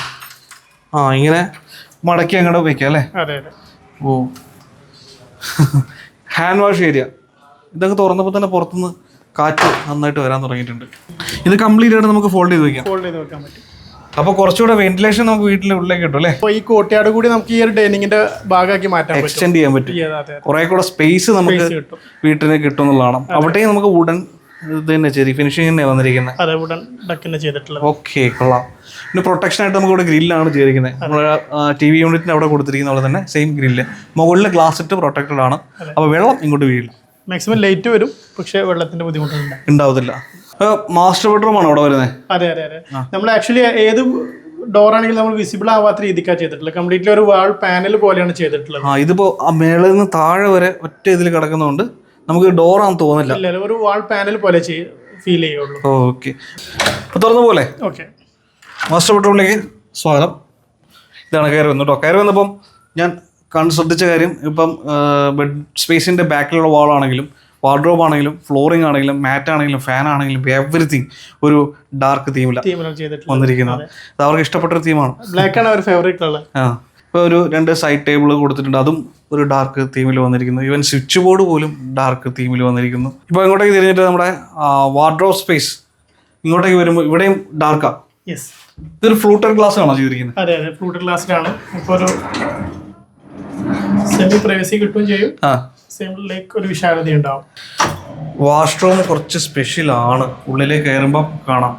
ആ ഇങ്ങനെ മടക്കി അങ്ങോട്ട് വെക്കാം അല്ലേ? ഓ. ഹാൻഡ് വാഷ് ഏരിയ ഇതൊക്കെ തുറന്നപ്പോൾ തന്നെ പുറത്തുനിന്ന് കാറ്റ് നന്നായിട്ട് വരാൻ തുടങ്ങിയിട്ടുണ്ട്. ഇത് കംപ്ലീറ്റ് ആയിട്ട് നമുക്ക് ഫോൾഡ് ചെയ്ത് വെക്കാം. ഫോൾഡ് ചെയ്ത് വെക്കാൻ പറ്റും. അപ്പൊ കുറച്ചുകൂടെ വെന്റിലേഷൻ നമുക്ക് വീട്ടിലെ ഉള്ളിലേക്ക് കിട്ടും അല്ലേ? ഈ കോട്ടയാട് കൂടി നമുക്ക് ഈ ഒരു ഡൈനിങ്ങിന്റെ ഭാഗമാക്കി മാറ്റാം എക്സ്റ്റെൻഡ് ചെയ്യാൻ പറ്റും. കുറെ കൂടെ സ്പേസ് നമുക്ക്. വീട്ടിന് കിട്ടും. എന്നുള്ളതാണ്. അവിടെ നമുക്ക് വുഡൻ ഇത് തന്നെ ചെറിയ ഫിനിഷിങ് തന്നെ വന്നിരിക്കുന്നത് അതെ ഉടൻ ഡക്കിനെ ചെയ്തിട്ടുള്ളത്. ഓക്കെ കൊള്ളാം. പിന്നെ പ്രൊട്ടക്ഷൻ ആയിട്ട് നമുക്ക് ഇവിടെ ഗ്രില്ലാണ് ചെയ്തിരിക്കുന്നത് നമ്മുടെ ടി വി യൂണിറ്റിന് അവിടെ കൊടുത്തിരിക്കുന്ന പോലെ തന്നെ സെയിം ഗ്രില്ല് മുകളിൽ ഗ്ലാസ് ഇട്ട് പ്രൊട്ടക്റ്റഡ് ആണ്. അപ്പോൾ വെള്ളം ഇങ്ങോട്ട് വീഴില്ല മാക്സിമം ലൈറ്റ് വരും പക്ഷേ വെള്ളത്തിന്റെ ബുദ്ധിമുട്ടുണ്ട് ഉണ്ടാവത്തില്ല. മാസ്റ്റർ ബെഡ്റൂം ആണ് അവിടെ വരുന്നത് അതെ അതെ അതെ. നമ്മൾ ആക്ച്വലി ഏത് ഡോർ ആണെങ്കിൽ നമ്മൾ വിസിബിൾ ആവാത്ത രീതിക്കാണ് ചെയ്തിട്ടുള്ളത്. കംപ്ലീറ്റ്ലി ഒരു വാൾ പാനൽ പോലെയാണ് ചെയ്തിട്ടുള്ളത്. ആ ഇതിപ്പോ മേളിൽ നിന്ന് താഴെ വരെ ഒറ്റ ഇതിൽ കിടക്കുന്നതുകൊണ്ട് നമുക്ക് ഡോറാന്ന് തോന്നില്ല ഒരു വാൾ പാനൽ പോലെ ഫീൽ ചെയ്യുള്ളൂ. ഓക്കെ. അപ്പോൾ തുറന്ന പോലെ? ഓക്കെ. മാസ്റ്റർ ബെഡ്റൂമിലേക്ക് സ്വാഗതം. ഇതാണ് കയറി വന്നു കേട്ടോ കയറി വന്നപ്പം ഞാൻ കണ്ട് ശ്രദ്ധിച്ച കാര്യം ഇപ്പം ബെഡ് സ്പേസിന്റെ ബാക്കിലുള്ള വാൾ ആണെങ്കിലും വാർഡ്രോബ് ആണെങ്കിലും ഫ്ലോറിംഗ് ആണെങ്കിലും മാറ്റ് ആണെങ്കിലും ഫാൻ ആണെങ്കിലും എവറിത്തിങ് ഒരു ഡാർക്ക് തീമില്ല വന്നിരിക്കുന്നത്. അത്. അവർക്ക് ഇഷ്ടപ്പെട്ടൊരു തീമാണ് ബ്ലാക്ക് ആണ്. അവർ ഫേവറേറ്റ് ആ. ഇപ്പോൾ ഒരു രണ്ട് സൈഡ് ടേബിൾ കൊടുത്തിട്ടുണ്ട്. അതും ഒരു ഡാർക്ക് തീമിൽ വന്നിരിക്കുന്നു. ഈവൻ സ്വിച്ച് ബോർഡ് പോലും ഡാർക്ക് തീമിൽ വന്നിരിക്കുന്നു. ഇപ്പോൾ ഇങ്ങോട്ടേക്ക് തിരിഞ്ഞിട്ട് നമ്മുടെ വാർഡ്രോബ് സ്പേസ് ഇങ്ങോട്ടേക്ക് വരുമ്പോൾ ഇവിടെയും ഡാർക്കാണ് ഇതൊരു ഫ്ലൂട്ടർ ഗ്ലാസ് ആണോ ചെയ്തിരിക്കുന്നത്? അതെ അതെ. ഫ്ലൂട്ടർ ഗ്ലാസ്സിലാണ് ഇപ്പോൾ ഒരു സെമി പ്രൈവസി കിട്ടുകയും ചെയ്യും. ആ. ലൈക്ക് ഒരു വിശാലത ഉണ്ടാവും. വാഷ്റൂം കുറച്ച് സ്പെഷ്യൽ ആണ്. ഉള്ളിലേക്ക് കയറുമ്പോൾ കാണാം.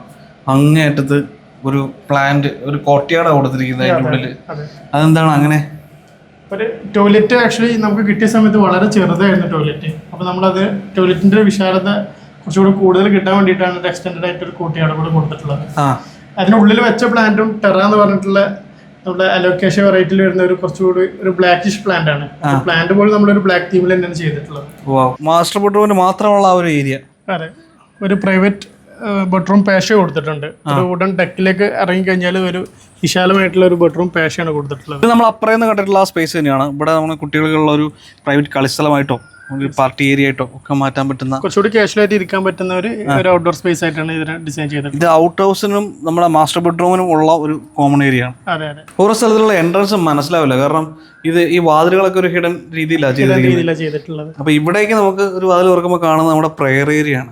അങ്ങേയറ്റത്ത് ഒരു പ്ലാന്റ് ഒരു കോട്ടയാടാണ് കൊടുത്തിരിക്കുന്നത് അതിന്റെ ഉള്ളിൽ അതെന്താണ് അങ്ങനെ? ഒരു ടോയ്ലറ്റ് ആക്ച്വലി നമുക്ക് കിട്ടിയ സമയത്ത് വളരെ ചെറുതായിരുന്നു ടോയ്ലറ്റ് അപ്പോൾ നമ്മളത് ടോയ്ലറ്റിന്റെ വിശാലത കുറച്ചുകൂടി കൂടുതൽ കിട്ടാൻ വേണ്ടിയിട്ടാണ് ഒരു എക്സ്റ്റൻഡ് ആയിട്ട് ഒരു കൂട്ടിയാട് കൂടെ കൊടുത്തിട്ടുള്ളത്. അതിനുള്ളിൽ വെച്ച പ്ലാന്റും ടെറ എന്ന് പറഞ്ഞിട്ടുള്ള നമ്മുടെ അലോക്കേഷ്യ വെറൈറ്റിയിൽ വരുന്ന ഒരു കുറച്ചുകൂടി ഒരു ബ്ലാക്കിഷ് പ്ലാന്റ് ആണ്. പ്ലാന്റ് പോലും നമ്മളൊരു ബ്ലാക്ക് തീമിൽ തന്നെയാണ് ചെയ്തിട്ടുള്ളത്. മാസ്റ്റർ ബെഡ്റൂമിന് മാത്രമുള്ള ആ ഒരു ഏരിയ അതെ. ഒരു പ്രൈവറ്റ് ബെഡ്റൂം പാഷ കൊടുത്തിട്ടുണ്ട്. ഒരു ഉടൻ ഡെക്കിലേക്ക് ഇറങ്ങി കഴിഞ്ഞാൽ ഒരു വിശാലമായിട്ടുള്ള ഒരു ബെഡ്റൂം പാഷയാണ് കൊടുത്തിട്ടുള്ളത്. നമ്മൾ അപ്പുറേന്ന് കണ്ടിട്ടുള്ള ആ സ്പേസ് തന്നെയാണ്. ഇവിടെ നമ്മൾ കുട്ടികൾക്കുള്ള ഒരു പ്രൈവറ്റ് കളിസ്ഥലമായിട്ടോ പാർട്ടി ഏരിയ ആയിട്ടോ ഒക്കെ മാറ്റാൻ പറ്റുന്ന കുറച്ചുകൂടി കാഷ്വലായിട്ട് ഇരിക്കാൻ പറ്റുന്ന ഒരു ഔട്ട്ഡോർ സ്പേസ് ആയിട്ടാണ് ഇതിനെ ഡിസൈൻ ചെയ്തത് ഇത് ഔട്ട് ഹൗസിനും നമ്മുടെ മാസ്റ്റർ ബെഡ്റൂമിനും ഉള്ള ഒരു കോമൺ ഏരിയ ആണ്. അതെ അതെ. ഓരോ സ്ഥലത്തുള്ള എൻട്രൻസ് മനസ്സിലാവില്ല. കാരണം ഇത് ഈ വാതിലുകളൊക്കെ ഒരു ഹിഡൻ രീതിയിലാണ് ചെയ്തിട്ടുള്ളത്. അപ്പൊ ഇവിടേക്ക് നമുക്ക് ഒരു വാതിൽ തുറക്കുമ്പോൾ കാണുന്നത് നമ്മുടെ പ്രെയർ ഏരിയ ആണ്.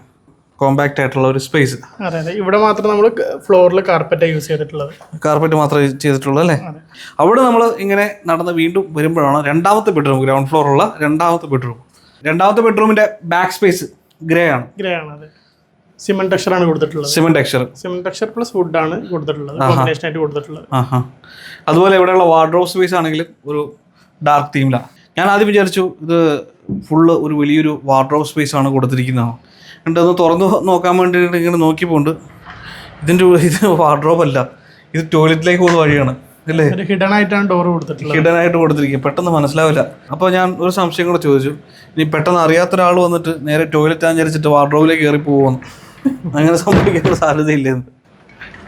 കോമ്പാക്ട് ആയിട്ടുള്ള ഒരു സ്പേസ് അതെ അതെ. ഇവിടെ മാത്രം നമ്മൾ ഫ്ലോറിൽ കാർപ്പറ്റ് യൂസ് ചെയ്തിട്ടുള്ളത്. കാർപ്പറ്റ് മാത്രമേ ചെയ്തിട്ടുള്ളൂ അല്ലേ? അവിടെ നമ്മൾ ഇങ്ങനെ നടന്ന് വീണ്ടും വരുമ്പോഴാണ് രണ്ടാമത്തെ ബെഡ്റൂം ഗ്രൗണ്ട് ഫ്ലോറുള്ള രണ്ടാമത്തെ ബെഡ്റൂം രണ്ടാമത്തെ ബെഡ്റൂമിന്റെ ബാക്ക് സ്പേസ് ഗ്രേ ആണ്. ഗ്രേ ആണ് അത്. സിമെന്റ് ടെക്സ്ചർ ആണ് കൊടുത്തിട്ടുള്ളത്. Cement texture cement texture plus wood ആണ് കൊടുത്തിട്ടുള്ളത് കോമ്പിനേഷൻ ആയിട്ട് കൊടുത്തിട്ടുള്ളത്. ആഹാ. അതുപോലെ ഇവിടെയുള്ള വാർഡ്രോബ് സ്പേസ് ആണെങ്കിലും ഒരു ഡാർക്ക് തീമിലാണ് ഞാൻ ആദ്യം വിചാരിച്ചു ഇത് ഫുള്ള് ഒരു വലിയൊരു വാർഡ്രോബ് സ്പേസ് ആണ് കൊടുത്തിരിക്കുന്നത് എന്നിട്ട് അത് തുറന്ന് നോക്കാൻ വേണ്ടിയിട്ട് ഇങ്ങനെ നോക്കിപ്പോണ്ട് ഇതിന്റെ ഉള്ളിൽ ഇത് വാർഡ്രോബ് അല്ല. ഇത് ടോയ്ലറ്റിലേക്ക് പോകുന്ന വഴിയാണ്. അല്ലേ ഹിഡൻ ആയിട്ടാണ് ഡോർ കൊടുത്തിട്ടുള്ളത്. ഹിഡൻ ആയിട്ട് കൊടുത്തിരിക്കുക പെട്ടെന്ന് മനസ്സിലാവില്ല. അപ്പോൾ ഞാൻ ഒരു സംശയം കൂടെ ചോദിച്ചു. ഇനി പെട്ടെന്ന് അറിയാത്ത ഒരാൾ വന്നിട്ട് നേരെ ടോയ്ലറ്റ് ആഞ്ചരിച്ചിട്ട് വാർഡ്രോബിലേക്ക് കയറി പോകുന്നു അങ്ങനെ സംഭവിക്കാൻ സാധ്യതയില്ലെന്ന്.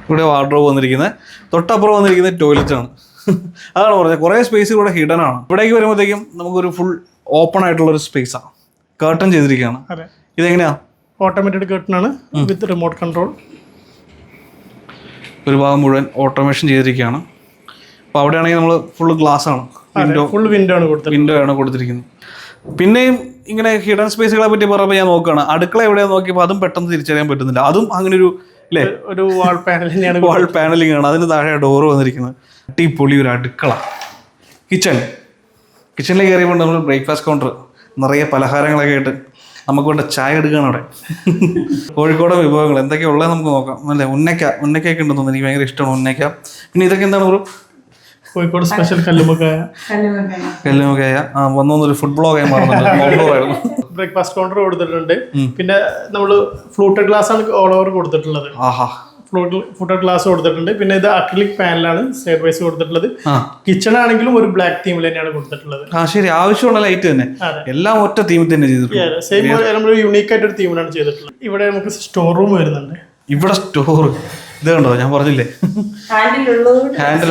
ഇവിടെ വാർഡ്രോബ് വന്നിരിക്കുന്നത് തൊട്ടപ്പുറം വന്നിരിക്കുന്നത് ടോയ്ലറ്റ് ആണ്. അതാണ് പറഞ്ഞത്. കുറേ സ്പേസ് ഇവിടെ ഹിഡൻ ആണ്. ഇവിടേക്ക് വരുമ്പോഴത്തേക്കും നമുക്കൊരു ഫുൾ ഓപ്പൺ ആയിട്ടുള്ള ഒരു സ്പേസാണ് കേർട്ടൺ ചെയ്തിരിക്കുകയാണ്. ഇതെങ്ങനെയാ? ഓട്ടോമാറ്റിക് കേർട്ടൺ ആണ് വിത്ത് റിമോട്ട് കൺട്രോൾ ഒരു ഭാഗം മുഴുവൻ ഓട്ടോമേഷൻ ചെയ്തിരിക്കുകയാണ്. അപ്പോൾ അവിടെയാണെങ്കിൽ നമ്മൾ ഫുള്ള് ഗ്ലാസ് ആണ്. വിൻഡോ ഫുൾ വിൻഡോ ആണ് കൊടുത്തത് വിൻഡോ ആണ് കൊടുത്തിരിക്കുന്നത്. പിന്നെയും ഇങ്ങനെ ഹിഡൻ സ്പേസുകളെ പറ്റി പറയുമ്പോൾ ഞാൻ നോക്കുകയാണ് അടുക്കള എവിടെയാണ് നോക്കിയപ്പോൾ അതും പെട്ടെന്ന് തിരിച്ചറിയാൻ പറ്റുന്നില്ല. അതും അങ്ങനെ ഒരു അല്ലേ ഒരു വാൾ പാനൽ ആണ് വാൾ പാനലിംഗ് ആണ്. അതിന് താഴെ ഡോറ് വന്നിരിക്കുന്നത്. അടിപൊളി ഒരു അടുക്കള. കിച്ചൺ കിച്ചണിലേക്ക് കയറിയപ്പോൾ നമ്മൾ ബ്രേക്ക്ഫാസ്റ്റ് കൗണ്ടർ നിറയെ പലഹാരങ്ങളൊക്കെ ആയിട്ട് നമുക്ക് വേണ്ട ചായ എടുക്കുകയാണ് അവിടെ. കോഴിക്കോട് വിഭവങ്ങൾ. എന്തൊക്കെയാ ഉള്ളത് നമുക്ക് നോക്കാം. അല്ലേ? ഉന്നക്ക. ഉന്നക്കയൊക്കെ ഉണ്ടെന്ന് തോന്നുന്നു. എനിക്ക് ഭയങ്കര ഇഷ്ടമാണ് ഉന്നക്ക. പിന്നെ ഇതൊക്കെ എന്താണ് ഒരു കോഴിക്കോട് സ്പെഷ്യൽ കല്ലുമുക്കായ കല്ലുമുക്കായ ആ വന്നൊന്നൊരു ഫുഡ് ബ്ലോഗായി മാറുന്നുണ്ട്. ബ്രേക്ക്ഫാസ്റ്റ് കൗണ്ടർ കൊടുത്തിട്ടുണ്ട്. പിന്നെ നമ്മൾ ഫ്ലൂട്ടഡ് ഗ്ലാസ് ആണ് ഓൾ ഓവർ കൊടുത്തിട്ടുള്ളത്. ആഹാ. ഫ്ലൂട്ടഡ് ഗ്ലാസ് കൊടുത്തിട്ടുണ്ട്. പിന്നെ ഇത് അക്രിലിക് പാനലാണ് സൈഡ് വൈസ് കൊടുത്തിട്ടുള്ളത്. കിച്ചൺ ആണെങ്കിലും ഒരു ബ്ലാക്ക് തീമിൽ തന്നെയാണ് കൊടുത്തിട്ടുള്ളത്. ആ ശരി. ആവശ്യമുള്ള ലൈറ്റ് തന്നെ. എല്ലാം ഒറ്റ തീമിൽ തന്നെ ചെയ്തിട്ടുണ്ട്. സെയിം നമ്മൾ യൂണീക്ക് ആയിട്ട് ഒരു തീമിലാണ് ചെയ്തിട്ടുള്ളത്. ഇവിടെ നമുക്ക് സ്റ്റോർ റൂം വരുന്നുണ്ട്. ഇവിടെ സ്റ്റോർ ഇത് കണ്ടോ? ഞാൻ പറഞ്ഞില്ലേ? ഹാൻഡിൽ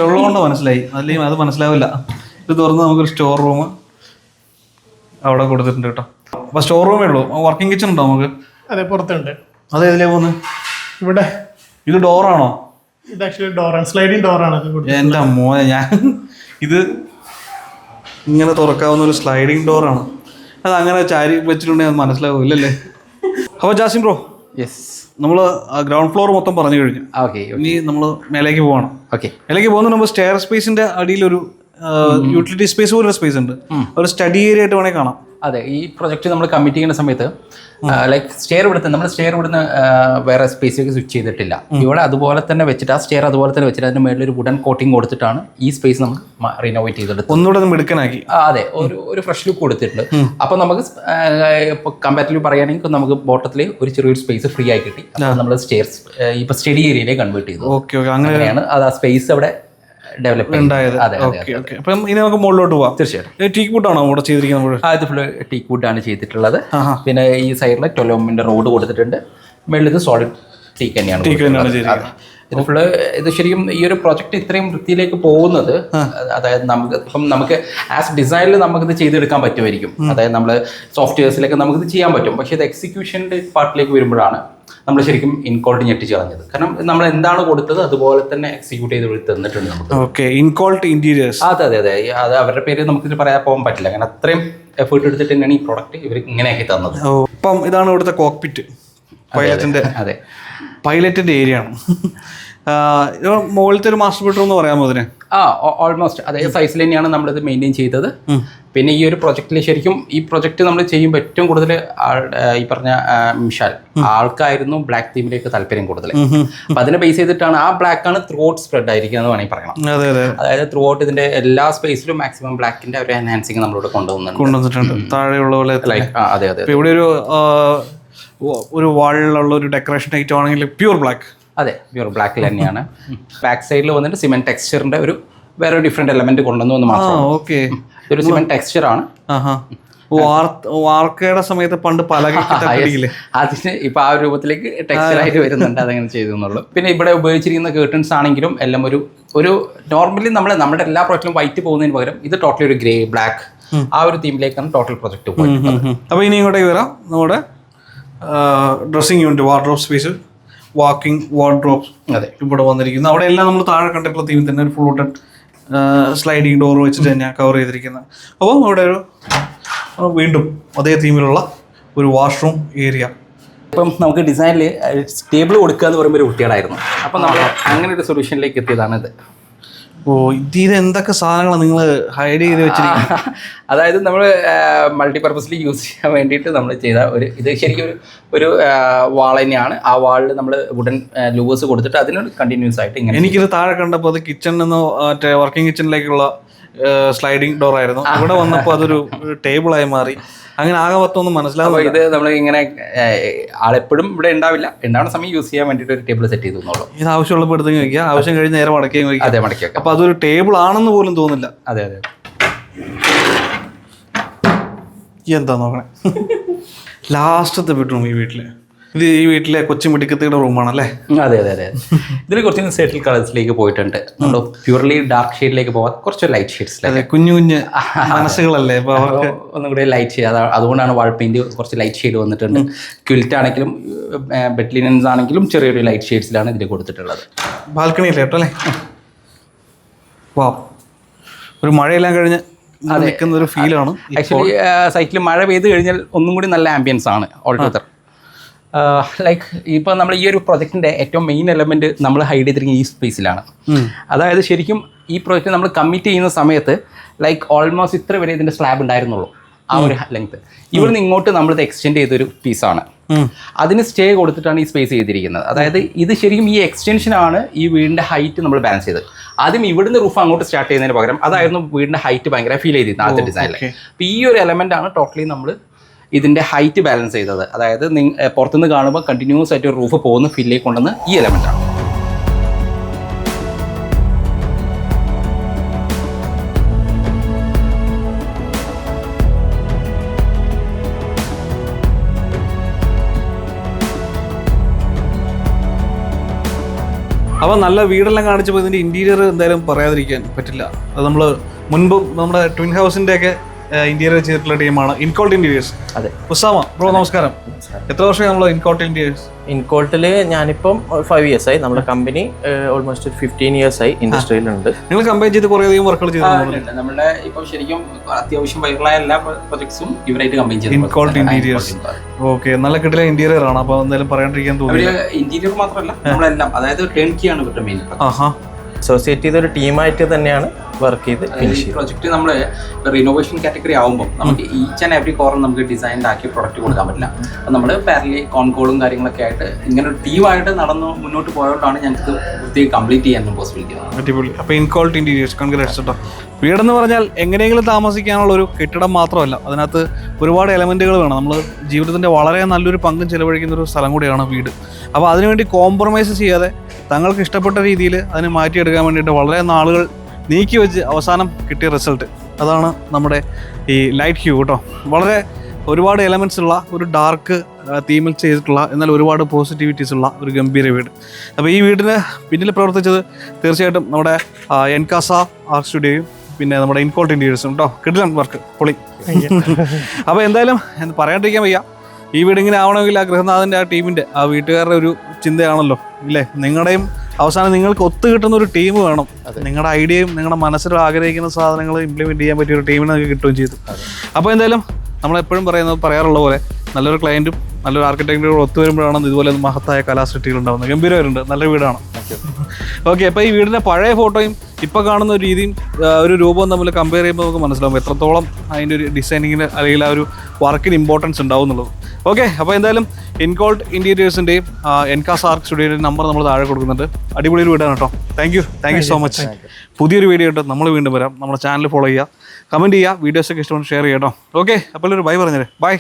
ഉള്ളതുകൊണ്ട് മനസ്സിലായി. അല്ലെങ്കിൽ അത് മനസ്സിലാവില്ല. ഇത് തുറന്ന് നമുക്കൊരു സ്റ്റോർ റൂം അവിടെ കൊടുത്തിട്ടുണ്ട് കേട്ടോ. അപ്പൊ സ്റ്റോർ റൂമേ ഉള്ളൂ. വർക്കിംഗ് കിച്ചൺ ഉണ്ടോ നമുക്ക്? അതെ പുറത്തുണ്ട്. അത് ഏതിലേ പോകുന്നത് ഇവിടെ. ഇത് ഡോറാണോ ഇത് ആക്ച്വലി ഡോറാണ് സ്ലൈഡിങ് ഡോറാണ് എന്റെ മോനെ ഞാൻ ഇത് ഇങ്ങനെ തുറക്കാവുന്ന ഒരു സ്ലൈഡിങ് ഡോറാണ് അത് അങ്ങനെ ചാരി വെച്ചിട്ടുണ്ടെങ്കിൽ അത് മനസ്സിലാവില്ലല്ലേ? അപ്പോൾ ജാസിം ബ്രോ യെസ് നമ്മൾ ഗ്രൗണ്ട് ഫ്ലോർ മൊത്തം പറഞ്ഞു കഴിഞ്ഞു. ഓക്കെ ഇനി നമ്മൾ മേലേക്ക് പോകണം ഓക്കെ മേലേക്ക് പോകുന്ന നമ്മൾ സ്റ്റെയർ സ്പേസിന്റെ അടിയിൽ ഒരു യൂട്ടിലിറ്റി സ്പേസ് പോലൊരു സ്പേസ് ഉണ്ട്. ഒരു സ്റ്റഡി ഏരിയ ആയിട്ട് വേണമെങ്കിൽ കാണാം. അതെ ഈ പ്രൊജക്റ്റ് നമ്മൾ കമ്മിറ്റ് ചെയ്യുന്ന സമയത്ത് ലൈക്ക് സ്റ്റെയർ ഇവിടുത്തെ നമ്മൾ സ്റ്റെയർ ഇവിടുന്ന് വേറെ സ്പേസിലേക്ക് സ്വിച്ച് ചെയ്തിട്ടില്ല. ഇവിടെ അതുപോലെ തന്നെ വെച്ചിട്ട് ആ സ്റ്റെയർ അതുപോലെ തന്നെ വെച്ചിട്ട് അതിന് മേളിൽ ഒരു വുഡൻ കോട്ടിംഗ് കൊടുത്തിട്ടാണ് ഈ സ്പേസ് നമ്മൾ റിനോവേറ്റ് ചെയ്തെടുത്തത്. ഒന്നുകൂടെ മിടുക്കനാക്കി. അതെ ഒരു ഒരു ഫ്രഷ് ലുക്ക് കൊടുത്തിട്ടുണ്ട്. അപ്പൊ നമുക്ക് ഇപ്പോൾ കമ്പാരിറ്റീവ് പറയുകയാണെങ്കിൽ നമുക്ക് ബോട്ടത്തിൽ ഒരു ചെറിയൊരു സ്പേസ് ഫ്രീ ആയി കിട്ടി. അപ്പോൾ നമ്മൾ സ്റ്റെയർസ് ഇപ്പൊ സ്റ്റഡി ഏരിയയിലേക്ക് കൺവേർട്ട് ചെയ്തു. ഓക്കെ ഓക്കെ അങ്ങനെയാണ്. അത് ആ സ്പേസ് അവിടെ ഡെവലപ്പ് ഉണ്ടായത്. അതെ അതെ ഓക്കെ ഓക്കെ അപ്പം ഇനി നമുക്ക് മുകളിലോട്ട് പോവാം. തീർച്ചയായിട്ടും. ടീക്ക് വുഡാണോ ഇവിടെ ചെയ്തിരിക്കുന്നത് നമ്മൾ ആ ഇത് ഫുള്ള് ടീക്ക് വുഡ് ആണ് ചെയ്തിട്ടുള്ളത് പിന്നെ ഈ സൈഡിൽ ട്വലോമിന്റെ റോഡ് കൊടുത്തിട്ടുണ്ട്. മെള്ളിത് ഇത് സോളിഡ് ടീക്ക് തന്നെയാണ് ടീക്ക് തന്നെയാണ് കൊടുത്തിട്ടുള്ളത്. ഇത് ഫുള്ള് ഇത് ശരിക്കും ഈ ഒരു പ്രൊജക്ട് ഇത്രയും വൃത്തിയിലേക്ക് പോകുന്നത് അതായത് നമുക്ക് ഇപ്പം നമുക്ക് ആസ് ഡിസൈനിൽ നമുക്കിത് ചെയ്തെടുക്കാൻ പറ്റുമായിരിക്കും. അതായത് നമ്മൾ സോഫ്റ്റ്വെയർസിലൊക്കെ നമുക്കിത് ചെയ്യാൻ പറ്റും. പക്ഷേ ഇത് എക്സിക്യൂഷന്റെ പാർട്ടിലേക്ക് വരുമ്പോഴാണ് നമ്മൾ ശരിക്കും ഇൻകോൾട്ട് ഞെട്ടിച്ച് കളഞ്ഞത് കാരണം നമ്മൾ എന്താണ് കൊടുത്തത് അതുപോലെ തന്നെ എക്സിക്യൂട്ട് ചെയ്ത് തന്നിട്ടുണ്ട് നമുക്ക്. ഓക്കെ ഇൻകോൾട്ട് ഇന്റീരിയേഴ്സ് അതെ അതെ അതെ. അത് അവരുടെ പേര് നമുക്ക് പറയാൻ പോകാൻ പറ്റില്ല. കാരണം അത്രയും എഫേർട്ട് എടുത്തിട്ട് തന്നെയാണ് ഈ പ്രോഡക്റ്റ് ഇവർ ഇങ്ങനെയാക്കി തന്നത്. ഇപ്പം അപ്പം ഇതാണ് ഇവിടുത്തെ കോക്പിറ്റ് പൈലറ്റിന്റെ അതെ. പൈലറ്റിന്റെ ഏരിയ ആണ്. മുകളിലത്തെ ഒരു മാസ്റ്റർ ബെഡ്റൂം എന്ന് പറയാമോ അതിന്? ആ ഓൾമോസ്റ്റ് അതേ സൈസിൽ തന്നെയാണ് നമ്മളിത് മെയിന്റെയിൻ ചെയ്തത്. പിന്നെ ഈ ഒരു പ്രൊജക്റ്റിൽ ശരിക്കും ഈ പ്രൊജക്റ്റ് നമ്മൾ ചെയ്യുമ്പോൾ ഏറ്റവും കൂടുതൽ ഈ പറഞ്ഞ മിഷാൽ. ആൾക്കായിരുന്നു ബ്ലാക്ക് തീമിലേക്ക് താല്പര്യം കൂടുതൽ അപ്പം അതിനെ ബേസ് ചെയ്തിട്ടാണ് ആ ബ്ലാക്ക് ആണ് ത്രൂ ഔട്ട് സ്പ്രെഡ് ആയിരിക്കുക എന്ന് വേണമെങ്കിൽ പറയണം അതെ അതെ. അതായത് ത്രൂ ഔട്ട് ഇതിന്റെ എല്ലാ സ്പേസിലും മാക്സിമം ബ്ലാക്കിന്റെ ഒരു എൻഹാൻസിങ് നമ്മളിവിടെ കൊണ്ടുവന്നുണ്ട് കൊണ്ടുവന്നിട്ടുണ്ട്. താഴെയുള്ള പോലെ ലൈക്ക് അതെ അതെ ഇവിടെ ഒരു ഒരു വാളിലുള്ള ഒരു ഡെക്കറേഷൻ ഐറ്റം ആണെങ്കിൽ പ്യൂർ ബ്ലാക്ക് അതെ പ്യൂർ ബ്ലാക്കിൽ തന്നെയാണ്. ബാക്ക് സൈഡിൽ വന്നിട്ട് സിമെന്റ് ടെക്സ്ചറിന്റെ ഒരു വേറെ ഡിഫറെന്റ് എലമെന്റ് കൊണ്ടുവന്നു എന്ന് മാത്രം ഓക്കെ ഒരു സിമെന്റ് ടെക്സ്ചർ ആണ്. വാർക്കയുടെ സമയത്ത് പണ്ട് പല അതിന് ഇപ്പൊ ആ രൂപത്തിലേക്ക് ടെക്സ്ചർ ആയിട്ട് വരുന്നുണ്ട് അതങ്ങനെ ചെയ്തു എന്നുള്ളൂ. പിന്നെ ഇവിടെ ഉപയോഗിച്ചിരിക്കുന്ന കേർട്ടൺസ് ആണെങ്കിലും എല്ലാം ഒരു ഒരു നോർമലി നമ്മൾ നമ്മുടെ എല്ലാ പ്രോജക്റ്റിലും വൈറ്റ് പോകുന്നതിന് പകരം ഇത് ടോട്ടലി ഒരു ഗ്രേ ബ്ലാക്ക് ആ ഒരു തീമിലേക്കാണ് ടോട്ടൽ പ്രൊജക്ട് പോയത് അപ്പോൾ ഇനി ഇങ്ങോട്ടേക്ക് വരാം. നമ്മുടെ dressing unit wardrobe space walking wardrobe അതെ. ഇവിടെ വന്നിരിക്കുന്നു. അവിടെ എല്ലാം നമ്മൾ താഴെ കണ്ടിട്ടുള്ള തീമിൽ തന്നെ ഒരു ഫുൾ വുട്ടൺ സ്ലൈഡിങ് ഡോർ വെച്ചിട്ട് തന്നെയാണ് കവർ ചെയ്തിരിക്കുന്നത്. അപ്പോൾ ഇവിടെ ഒരു വീണ്ടും അതേ തീമിലുള്ള ഒരു വാഷ്റൂം ഏരിയ ഇപ്പം നമുക്ക് ഡിസൈനിൽ ടേബിൾ കൊടുക്കുക എന്ന് പറയുമ്പോൾ ഒരു കുട്ടികളായിരുന്നു. അപ്പം നമ്മൾ അങ്ങനെ ഒരു സൊല്യൂഷനിലേക്ക് എത്തിയതാണ് ഇത്. ഓ ഇത് എന്തൊക്കെ സാധനങ്ങളാണ് നിങ്ങൾ ഹൈഡ് ചെയ്ത് വെച്ചിരിക്കുന്നത്? അതായത് നമ്മൾ മൾട്ടിപർപ്പസിൽ യൂസ് ചെയ്യാൻ വേണ്ടിയിട്ട് നമ്മൾ ചെയ്ത ഒരു ഇത് ശരിക്കും ഒരു ഒരു വാൾ തന്നെയാണ്. ആ വാളിൽ നമ്മൾ വുഡൻ ലൂവേഴ്സ് കൊടുത്തിട്ട് അതിനൊരു കണ്ടിന്യൂസ് ആയിട്ട് ഇങ്ങനെ എനിക്കിത് താഴെ കണ്ടപ്പോൾ അത് കിച്ചൺ എന്ന് മറ്റേ വർക്കിംഗ് കിച്ചണിലേക്കുള്ള സ്ലൈഡിങ് ഡോർ ആയിരുന്നു. അവിടെ വന്നപ്പോൾ അതൊരു ടേബിളായി മാറി. അങ്ങനെ ആകെ മൊത്തമൊന്നും അപ്പോൾ മനസ്സിലാവില്ല ഇത് നമ്മൾ ഇങ്ങനെ ആളെപ്പോഴും ഇവിടെ ഉണ്ടാവില്ല. ഉണ്ടാവുന്ന സമയം യൂസ് ചെയ്യാൻ വേണ്ടിയിട്ട് ഒരു ടേബിൾ സെറ്റ് ചെയ്തു ഇത് ആവശ്യമുള്ളപ്പോൾ എടുത്തെങ്കിൽ വയ്ക്കുക ആവശ്യം കഴിഞ്ഞ് നേരെ മടക്കുകയും വയ്ക്കുക അതെ മടക്കി വെക്കാം. അപ്പൊ അതൊരു ടേബിൾ ആണെന്ന് പോലും തോന്നില്ല. അതെ അതെ എന്താ നോക്കണേ? ലാസ്റ്റത്തെ ബെഡ്റൂം ഈ വീട്ടിലെ. ഇത് ഈ വീട്ടിലെ കൊച്ചു മിടുക്കത്തിയുടെ റൂമാണല്ലേ അല്ലേ അതെ അതെ അതെ. ഇതിൽ കുറച്ച് സെറ്റിൽ കളേഴ്സിലേക്ക് പോയിട്ടുണ്ട്. നമ്മൾ പ്യൂർലി ഡാർക്ക് ഷെയ്ഡിലേക്ക് പോകാൻ കുറച്ച് ലൈറ്റ് ഷെയ്ഡ്സിലേക്ക് കുഞ്ഞു കുഞ്ഞ് മനസ്സുകളല്ലേ? ഒന്നുകൂടി അവർക്ക് ഒന്നും കൂടി ലൈറ്റ് ഷെയ്ഡ് അതാ അതുകൊണ്ടാണ് വാൾ പെയിന്റ് കുറച്ച് ലൈറ്റ് ഷെയ്ഡ് വന്നിട്ടുണ്ട്. ക്വിൽറ്റ് ആണെങ്കിലും ബെഡ് ലിനൻസ് ആണെങ്കിലും ചെറിയൊരു ലൈറ്റ് ഷെയ്ഡ്സിലാണ് ഇതിൽ കൊടുത്തിട്ടുള്ളത്. കേട്ടോ അല്ലേ? വാ ഒരു മഴയെല്ലാം കഴിഞ്ഞ് നിൽക്കുന്ന ഒരു ഫീലാണ് ആക്ച്വലി സൈറ്റിൽ മഴ പെയ്ത് കഴിഞ്ഞാൽ ഒന്നും കൂടി നല്ല ആംബിയൻസ് ആണ് ഓൾട്ടുഗദർ ലൈക്ക് ഇപ്പോൾ നമ്മൾ ഈ ഒരു പ്രൊജക്റ്റിന്റെ ഏറ്റവും മെയിൻ എലമെന്റ് നമ്മൾ ഹൈഡ് ചെയ്തിരിക്കുന്ന ഈ സ്പേസിലാണ് അതായത് ശരിക്കും ഈ പ്രൊജക്റ്റ് നമ്മൾ കമ്മിറ്റ് ചെയ്യുന്ന സമയത്ത് ലൈക്ക് ഓൾമോസ്റ്റ് ഇത്ര വരെ ഇതിന്റെ സ്ലാബ് ഉണ്ടായിരുന്നുള്ളൂ ആ ഒരു ലെങ്ത് ഇവിടുന്ന് ഇങ്ങോട്ട് നമ്മളിത് എക്സ്റ്റെൻഡ് ചെയ്തൊരു പീസാണ് അതിന് സ്റ്റേ കൊടുത്തിട്ടാണ് ഈ സ്പേസ് ചെയ്തിരിക്കുന്നത്. അതായത് ഇത് ശരിക്കും ഈ എക്സ്റ്റൻഷനാണ് ഈ വീടിന്റെ ഹൈറ്റ് നമ്മൾ ബാലൻസ് ചെയ്തത്. ആദ്യം ഇവിടുന്ന് റൂഫ് അങ്ങോട്ട് സ്റ്റാർട്ട് ചെയ്യുന്നതിന് പകരം അതായിരുന്നു വീടിന്റെ ഹൈറ്റ് ഭയങ്കര ഫീൽ ചെയ്തിരുന്നത് ആദ്യത്തെ ഡിസൈനിൽ അപ്പോൾ ഈ ഒരു എലമെന്റ് ആണ് ടോട്ടലി നമ്മൾ ഇതിന്റെ ഹൈറ്റ് ബാലൻസ് ചെയ്തത്. അതായത് പുറത്തുനിന്ന് കാണുമ്പോൾ കണ്ടിന്യൂസ് ആയിട്ട് റൂഫ് പോകുന്ന ഫീലിലേക്ക് കൊണ്ടുവന്ന് ഈ എലമെന്റ് ആണ്. അപ്പൊ നല്ല വീടെല്ലാം കാണിച്ചപ്പോൾ ഇതിന്റെ ഇന്റീരിയർ എന്തായാലും പറയാതിരിക്കാൻ പറ്റില്ല. അത് നമ്മൾ മുൻപ് നമ്മുടെ ട്വിൻ ഹൗസിന്റെ ഒക്കെ ഇന്റീരിയർ ചെയ്തിട്ടുള്ള ടീമാണ് ഇൻകോൾട്ട് ഇന്റീരിയേഴ്സ് അതെ. ഉസാമ ബ്രോ നമസ്കാരം. എത്ര വർഷമായി നമ്മൾ ഇൻകോൾട്ട് ഇന്റീരിയേഴ്സ് ഇൻകോൾട്ടിൽ ഞാനിപ്പം ഫൈവ് ഇയേഴ്സ് ആയി. നമ്മുടെ കമ്പനി ഓൾമോസ്റ്റ് ഒരു ഫിഫ്റ്റീൻ ഇയേഴ്സ് ആയി ഇൻഡസ്ട്രിയിലുണ്ട്. നിങ്ങൾ കമ്പയർ ചെയ്ത് കുറേ അധികം വർക്കുകൾ ചെയ്തിട്ടുണ്ട് നമ്മുടെ ഇപ്പം ശരിക്കും അത്യാവശ്യം വൈറലായ എല്ലാ പ്രൊജക്ട്സും ഇവരായിട്ട് കമ്പൈൻ ഇൻകോൾട്ട് ഇന്റീരിയേഴ്സ് ഓക്കെ നല്ല കിട്ടില്ല ഇന്റീരിയർ ആണ്. അപ്പൊ എന്തായാലും പറയാണ്ടിരിക്കാൻ തോന്നി അവർ ഇന്റീരിയർ മാത്രമല്ല നമ്മളെല്ലാം അതായത് ടേൺ കീ ആണ് ഇവരുടെ മെയിൻ ആഹാ. അസോസിയേറ്റ് ചെയ്ത ഒരു ടീമായിട്ട് തന്നെയാണ് വർക്ക് ചെയ്ത് ഫിനിഷ് ചെയ്തത്. പ്രൊജക്ട് നമ്മൾ റിനോവേഷൻ കാറ്റഗറി ആകുമ്പോൾ നമുക്ക് ഈച്ച് ആൻഡ് എവറി കോർണർ നമുക്ക് ഡിസൈൻഡ് ആക്കി പ്രൊഡക്റ്റ് കൊടുക്കാൻ പറ്റില്ല. അപ്പം നമ്മൾ പാരലി കോൺകോളും കാര്യങ്ങളൊക്കെ ആയിട്ട് ഇങ്ങനെ ഒരു ടീമായിട്ട് നടന്നു മുന്നോട്ട് പോയതുകൊണ്ടാണ് ഞങ്ങൾക്ക് വൃത്തിയായി കംപ്ലീറ്റ് ചെയ്യാൻ പോസിബിലിറ്റി അപ്പോൾ അടിപൊളി. അപ്പോൾ ഇൻകോൾട്ട് ഇന്റീരിയേഴ്സ് കൺഗ്രാറ്റ്സ് കേട്ടോ വീടെന്ന് പറഞ്ഞാൽ എങ്ങനെയെങ്കിലും താമസിക്കാനുള്ള ഒരു കെട്ടിടം മാത്രമല്ല അതിനകത്ത് ഒരുപാട് എലമെന്റുകൾ വേണം. നമ്മൾ ജീവിതത്തിന്റെ വളരെ നല്ലൊരു പങ്കും ചിലവഴിക്കുന്ന ഒരു സ്ഥലം കൂടിയാണ് വീട്. അപ്പോൾ അതിനുവേണ്ടി കോംപ്രമൈസ് ചെയ്യാതെ തങ്ങൾക്ക് ഇഷ്ടപ്പെട്ട രീതിയിൽ അതിനെ മാറ്റിയെടുക്കാൻ വേണ്ടിയിട്ട് വളരെ നാളുകൾ നീക്കി വെച്ച് അവസാനം കിട്ടിയ റിസൾട്ട് അതാണ് നമ്മുടെ ഈ ലൈറ്റ് ഹ്യൂ കേട്ടോ വളരെ ഒരുപാട് എലമെന്റ്സ് ഉള്ള ഒരു ഡാർക്ക് തീമിൽ ചെയ്തിട്ടുള്ള എന്നാൽ ഒരുപാട് പോസിറ്റിവിറ്റീസ് ഉള്ള ഒരു ഗംഭീര വീട്. അപ്പോൾ ഈ വീടിന് പിന്നിൽ പ്രവർത്തിച്ചത് തീർച്ചയായിട്ടും നമ്മുടെ എൻകാസ ആർട്ട് സ്റ്റുഡിയോയും പിന്നെ നമ്മുടെ ഇൻകോൾട്ട് ഇന്റീരിയേഴ്സും കേട്ടോ കിടിലം വർക്ക് പൊളി. അപ്പോൾ എന്തായാലും എന്ത് പറയാണ്ടിരിക്കാൻ വയ്യ. ഈ വീട് ഇങ്ങനെ ആവണമെങ്കിൽ ആ ഗൃഹനാഥന്റെ ആ ടീമിന്റെ ആ വീട്ടുകാരുടെ ഒരു ചിന്തയാണല്ലോ ഇല്ലേ? നിങ്ങളുടെയും അവസാനം നിങ്ങൾക്ക് ഒത്തു കിട്ടുന്ന ഒരു ടീം വേണം. നിങ്ങളുടെ ഐഡിയയും നിങ്ങളുടെ മനസ്സിൽ ആഗ്രഹിക്കുന്ന സാധനങ്ങൾ ഇംപ്ലിമെന്റ് ചെയ്യാൻ പറ്റിയ ഒരു ടീമിനെ നിങ്ങൾക്ക് കിട്ടുകയും ചെയ്തു. അപ്പോൾ എന്തായാലും നമ്മളെപ്പോഴും പറയുന്നത് പറയാറുള്ള പോലെ നല്ലൊരു ക്ലയന്റും നല്ലൊരു ആർക്കിടെക്റ്റും ഒത്തു വരുമ്പോഴാണ് ഇതുപോലെ മഹത്തായ കലാസൃഷ്ടികൾ ഉണ്ടാവുന്നത് ഗംഭീരമായിട്ടുണ്ട്. നല്ല വീടാണ്. ഓക്കെ അപ്പോൾ ഈ വീടിന്റെ പഴയ ഫോട്ടോയും ഇപ്പോൾ കാണുന്ന ഒരു രീതിയും ഒരു രൂപവും തമ്മിൽ കമ്പയർ ചെയ്യുമ്പോൾ നമുക്ക് മനസ്സിലാവും എത്രത്തോളം അതിന്റെ ഒരു ഡിസൈനിങ്ങിന് അല്ലെങ്കിൽ ആ ഒരു വർക്കിന് ഇമ്പോർട്ടൻസ് ഉണ്ടാവുന്നുള്ളത് ഓക്കെ അപ്പോൾ എന്തായാലും ഇൻകോൾട്ട് ഇന്റീരിയേഴ്സിന്റെയും എൻകാസ് ആർക്ക് സ്റ്റുഡിയോയുടെ നമ്പർ നമ്മൾ താഴെ കൊടുക്കുന്നുണ്ട്. അടിപൊളി ഒരു വീടാണ് കേട്ടോ. Thank you thank you so much പുതിയൊരു വീഡിയോ ആയിട്ട് നമ്മൾ വീണ്ടും വരാം. നമ്മുടെ ചാനൽ ഫോളോ ചെയ്യുക. കമന്റ് ചെയ്യുക. വീഡിയോസൊക്കെ ഇഷ്ടമാണ് ഷെയർ ചെയ്യാം കേട്ടോ. ഓക്കെ അപ്പോൾ ഒരു ബൈ പറഞ്ഞേരെ. ബൈ